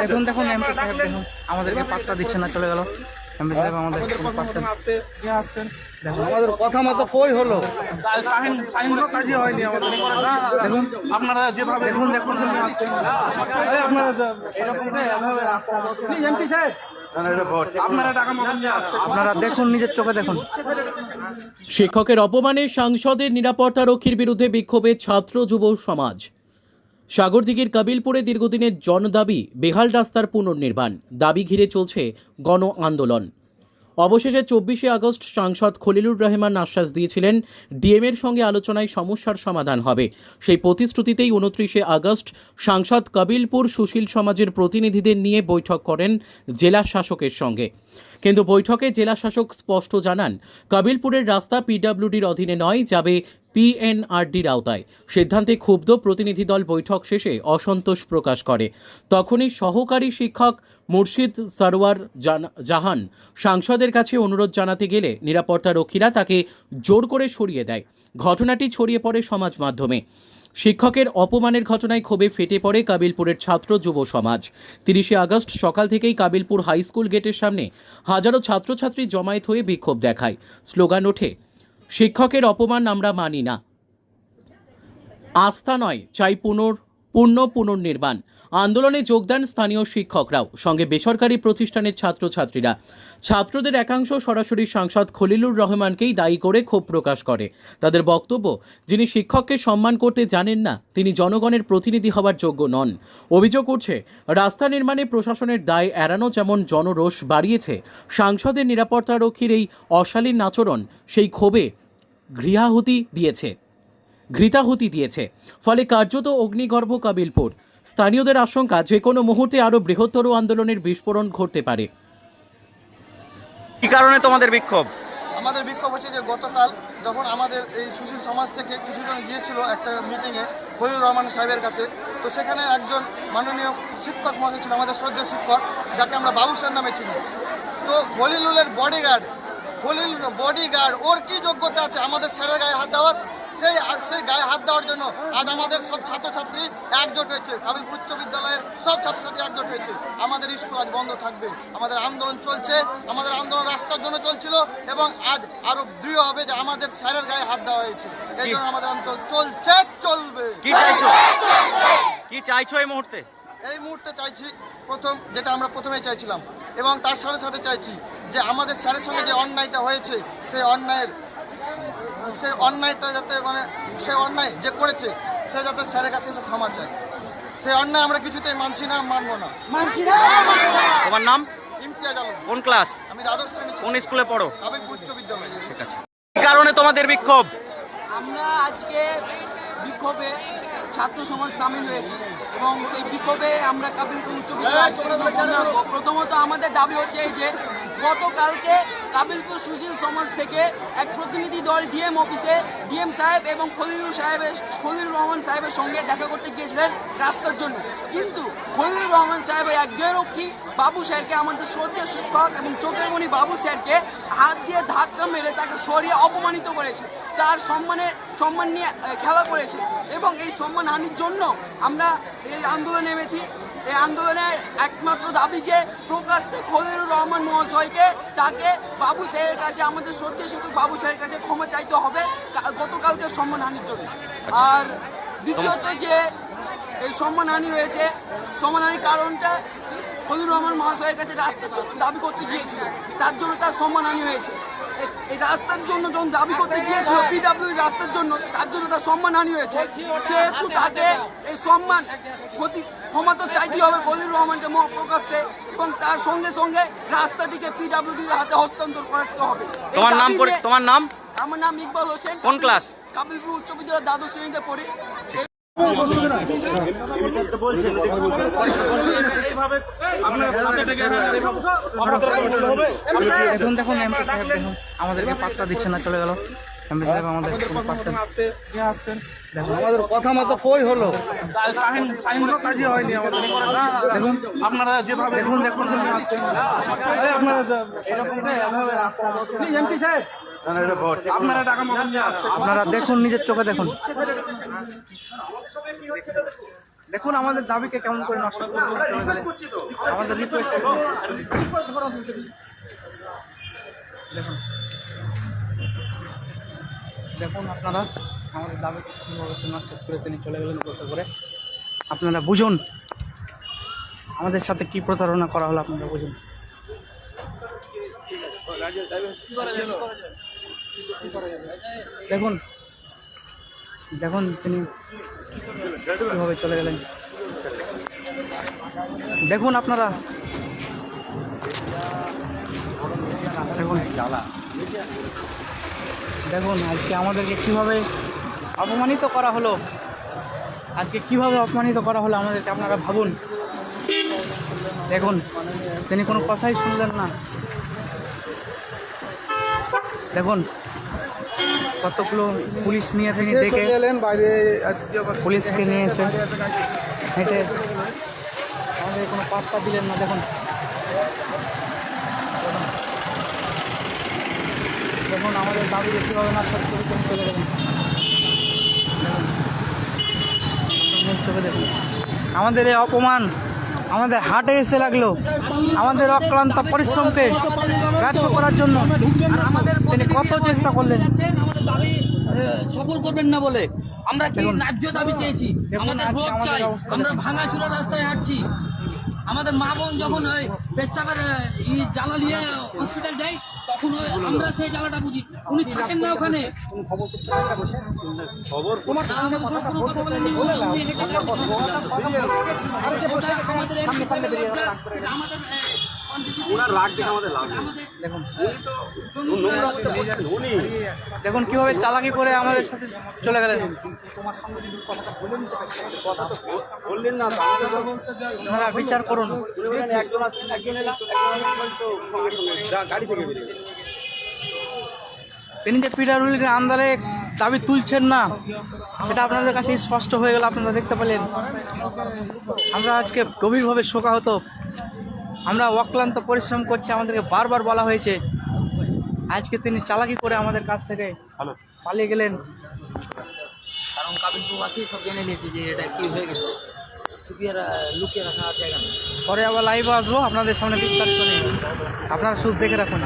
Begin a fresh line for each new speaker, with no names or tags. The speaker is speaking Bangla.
দেখুন দেখুন এমপি সাহেব দেখুন আমাদেরকে পাত্তা দিচ্ছে না চলে গেল। এমপি সাহেব আমাদের কোনো
আমাদের কথা মতো কই হলো?
কাজই হয়নি
দেখুন
আপনারা যেভাবে
দেখুন দেখুন।
এমপি সাহেব। আপনারা
দেখুন নিজের চোখে দেখুন।
শিক্ষকের অপমানে সাংসদের নিরাপত্তা রক্ষীর বিরুদ্ধে বিক্ষোভে ছাত্র যুব সমাজ। সাগরদিঘির কাবিলপুরে দীর্ঘদিনের জনদাবি, বেহাল রাস্তার পুনর্নির্মাণ, দাবি ঘিরে চলছে গণ আন্দোলন। অবশেষে চব্বিশে আগস্ট সাংসদ খলিলুর রহমান আশ্বাস দিয়েছিলেন ডিএমের সঙ্গে আলোচনায় সমস্যার সমাধান হবে। সেই প্রতিশ্রুতিতেই উনত্রিশে আগস্ট সাংসদ কাবিলপুর সুশীল সমাজের প্রতিনিধিদের নিয়ে বৈঠক করেন জেলা শাসকের সঙ্গে। কিন্তু বৈঠকে জেলা শাসক স্পষ্ট জানান, কাবিলপুরের রাস্তা পিডব্লিউডির অধীনে নয়, যাবে পিএনআরডির আওতায়। সিদ্ধান্তে ক্ষুব্ধ প্রতিনিধি দল বৈঠক শেষে অসন্তোষ প্রকাশ করে। তখনই সহকারী শিক্ষক মুর্শিদ সরওয়ার জাহান সাংসদের কাছে অনুরোধ জানাতে গেলে নিরাপত্তা রক্ষীরা তাকে জোর করে সরিয়ে দেয়। ঘটনাটি ছড়িয়ে পড়ে সমাজ মাধ্যমে। শিক্ষকের অপমানের ঘটনায় ক্ষোভে ফেটে পড়ে কাবিলপুরের ছাত্র যুব সমাজ। তিরিশে আগস্ট সকাল থেকেই কাবিলপুর হাই স্কুল গেটের সামনে হাজারো ছাত্রছাত্রী জমায়েত হয়ে বিক্ষোভ দেখায়। স্লোগান ওঠে, শিক্ষকের অপমান আমরা মানি না। আস্থা নয়, চাই পুনর, পূর্ণ পুনর্নির্মাণ। আন্দোলনে যোগদান স্থানীয় শিক্ষকরাও, সঙ্গে বেসরকারি প্রতিষ্ঠানের ছাত্রছাত্রীরা। ছাত্রদের একাংশ সরাসরি সাংসদ খলিলুর রহমানকেই দায়ী করে ক্ষোভ প্রকাশ করে। তাদের বক্তব্য, যিনি শিক্ষককে সম্মান করতে জানেন না, তিনি জনগণের প্রতিনিধি হওয়ার যোগ্য নন। অভিযোগ উঠছে, রাস্তা নির্মাণে প্রশাসনের দায় এড়ানো যেমন জনরোষ বাড়িয়েছে, সাংসদের নিরাপত্তা রক্ষীর এই অশালীন আচরণ সেই ক্ষোভে গৃহাহুতি দিয়েছে, ঘৃতাহুতি দিয়েছে। ফলে কার্যত অগ্নিগর্ভ কাবিলপুর। স্থানীয়দের আশঙ্কা যে কোনো মুহূর্তে আরও বৃহত্তর আন্দোলনের বিস্ফোরণ ঘটতে পারে।
কি কারণে তোমাদের বিক্ষোভ?
আমাদের বিক্ষোভ হচ্ছে যে গতকাল যখন আমাদের এই সুশীল সমাজ থেকে কিছুজন গিয়েছিল একটা মিটিংয়ে ফজলুর রহমান সাহেবের কাছে। তো সেখানে একজন মাননীয় শিক্ষক মহাশয় ছিল আমাদের শ্রদ্ধেয় শিক্ষক যাকে আমরা বাবু স্যার নামে চিনি। তো খলিলুলের বডিগার্ড খলিল বডিগার্ড ওর কি যোগ্যতা আছে? আমাদের স্যারের গায়ে হাত দেওয়ার সেই সেই গায়ে হাত দেওয়ার জন্য আজ আমাদের সব ছাত্রছাত্রী একজোট হয়েছে। কাবিলপুর উচ্চ বিদ্যালয়ের সব ছাত্রছাত্রী একজোট হয়েছে। আমাদের স্কুল আজ বন্ধ থাকবে। আমাদের আন্দোলন চলছে। আমাদের আন্দোলন রাস্তার জন্য চলছিল এবং আজ আরও দৃঢ় হবে যে আমাদের স্যারের গায়ে হাত দেওয়া হয়েছে। এই জন্য আমাদের আন্দোলন চলছে চলবে।
কি চাইছো? কি চাইছো এই মুহূর্তে?
এই মুহূর্তে চাইছি প্রথম যেটা আমরা প্রথমেই চাইছিলাম। এবং তার সাথে সাথে চাইছি যে আমাদের স্যারের সঙ্গে যে অন্যায়টা হয়েছে সেই অন্যায়ের সেই অন্যায়টা যাতে মানে সেই অন্যায় যে করেছে সে যাতে স্যারের কাছে এসে ক্ষমা চায়। সেই অন্যায় আমরা কিছুতেই মানছি না মানবো না।
মানছি তোমার নাম?
ইমতিয়াজ আলম।
কোন ক্লাস?
আমি দ্বাদশ শ্রেণি
কোন স্কুলে পড়ো?
কাবিলপুর উচ্চ বিদ্যালয়।
ঠিক আছে। কি কারণে তোমাদের বিক্ষোভ?
আমরা আজকে বিক্ষোভে ছাত্র সমাজ সামিল হয়েছি এবং সেই বিক্ষোভে আমরা কাবিলপুর উচ্চ বিদ্যালয়। প্রথমত আমাদের দাবি হচ্ছে এই যে গতকালকে কাবিলপুর সুশীল সমাজ থেকে এক প্রতিনিধি দল ডিএম অফিসে ডিএম সাহেব এবং খলিলুর সাহেবের খলিলুর রহমান সাহেবের সঙ্গে দেখা করতে গিয়েছিলেন রাস্তার জন্য। কিন্তু খলিলুর রহমান সাহেবের এক গেরক্ষী বাবু স্যারকে আমাদের শ্রদ্ধেয় শিক্ষক এবং চোখের মণি বাবু স্যারকে হাত দিয়ে ধাক্কা মেরে তাকে সরিয়ে অপমানিত করেছে। তার সম্মানে সম্মান নিয়ে খেলা করেছে এবং এই সম্মান হানির জন্য আমরা এই আন্দোলনে নেমেছি। এই আন্দোলনের একমাত্র দাবি যে প্রকাশ্যে খলিলুর রহমান মহাশয়কে তাকে বাবু স্যারের কাছে আমাদের শ্রদ্ধেয় শিক্ষক বাবু স্যারের কাছে ক্ষমা চাইতে হবে। গতকালকে সম্মানহানির জন্য। আর দ্বিতীয়ত যে এই সম্মানহানি হয়েছে। সম্মানহানির কারণটা খলিলুর রহমান মহাশয়ের কাছে রাস্তার জন্য দাবি করতে গিয়েছিল। তার জন্য তার সম্মানহানি হয়েছে। এই রাস্তার জন্য যখন দাবি করতে গিয়েছিল পিডাব্লিউ রাস্তার জন্য তার জন্য তার সম্মানহানি হয়েছে। সেহেতু তাকে এই সম্মান ক্ষতি ক্ষমা তো চাইতেই হবে খলিলুর রহমানকে মহা প্রকাশ্যে এবং তার সঙ্গে সঙ্গে রাস্তাটিকে পিডাব্লিউডির হাতে হস্তান্তর করতে হবে।
তোমার নাম তোমার নাম?
আমার নাম ইকবাল হোসেন।
কোন ক্লাস?
কাবিলপুর উচ্চ বিদ্যালয় দ্বাদশ শ্রেণীতে পড়ি।
এইভাবে আপনারা সাথে থেকে আপনারা
দেখুন দেখুন এমপি সাহেব দেখুন আমাদেরকে পাত্তা দিচ্ছে না চলে গেল। এমপি সাহেব আমাদের
আমাদের কথা মতো কই হলো?
কাজই হয়নি দেখুন আপনারা যেভাবে দেখুন দেখুন। এই আপনারা এরকম এমপি সাহেব
আপনারা
দেখুন নিজের চোখে দেখুন। দেখুন আমাদের দাবিকে কেমন করে নষ্ট আমাদের রিকোয়েস্ট দেখুন। দেখুন আপনারা আমাদের দাবিকে কীভাবে নষ্ট করে তিনি চলে গেলেন কষ্ট করে। আপনারা বুঝুন আমাদের সাথে কি প্রতারণা করা হলো আপনারা বুঝুন। দেখুন দেখুন তিনি কীভাবে চলে গেলেন। দেখুন আপনারা। দেখুন। দেখুন, আজকে আমাদেরকে কীভাবে অপমানিত করা হলো। আজকে কীভাবে অপমানিত করা হলো আমাদেরকে আপনারা ভাবুন। দেখুন, তিনি কোনো কথাই শুনলেন না। দেখুন কতগুলো পুলিশ নিয়ে তিনি দেখে
এলেন? বাইরে
পুলিশকে নিয়ে এসে হেঁটে আমাদের কোনো পাত্তা দিলেন না দেখুন। দেখুন আমাদের দাবি কীভাবে না সত্য চলে গেলেন। চোখে দেখুন। আমাদের এই অপমান আমাদের হাটে এসে লাগল। আমাদের অক্লান্ত পরিশ্রমকে ব্যর্থ করার জন্য
আমাদের
তিনি কত চেষ্টা করলেন।
আমাদের দাবি সফল করবেন না বলে আমরা কি ন্যায্য দাবি চেয়েছি আমাদের
রোগ
চাই আমরা ভাঙাচুরা রাস্তায় হাঁটছি। আমাদের মা বোন যখন পেশাবের ই জ্বালা নিয়ে হসপিটাল যাই আমরা সেই জায়গাটা বুঝি। উনি থাকেন না ওখানে। খবর কথা আমাদের ওনার রাগ দেখে আমাদের লাভ
দেখুন দেখুন কীভাবে চালাকি করে আমাদের সাথে চলে গেলেন। আপনারা বিচার করুন। তিনি যে পিডাব্লিউডির আন্দারে দাবি তুলছেন না সেটা আপনাদের কাছে স্পষ্ট হয়ে গেল আপনারা দেখতে পেলেন। আমরা আজকে গভীরভাবে শোকাহত। আমরা অক্লান্ত পরিশ্রম করছি আমাদেরকে বারবার বলা হয়েছে। আজকে তিনি চালাকি করে আমাদের কাছ থেকে পালিয়ে গেলেন।
কারণ কাবিলপুরবাসী সব জেনে নিয়েছে যে এটা কি হয়ে গেছে। চুপিয়ে লুকিয়ে রাখা জায়গা
পরে আবার লাইভে আসব আপনাদের সামনে বিস্তারিত নেই আপনারা শুধু দেখে রাখুন।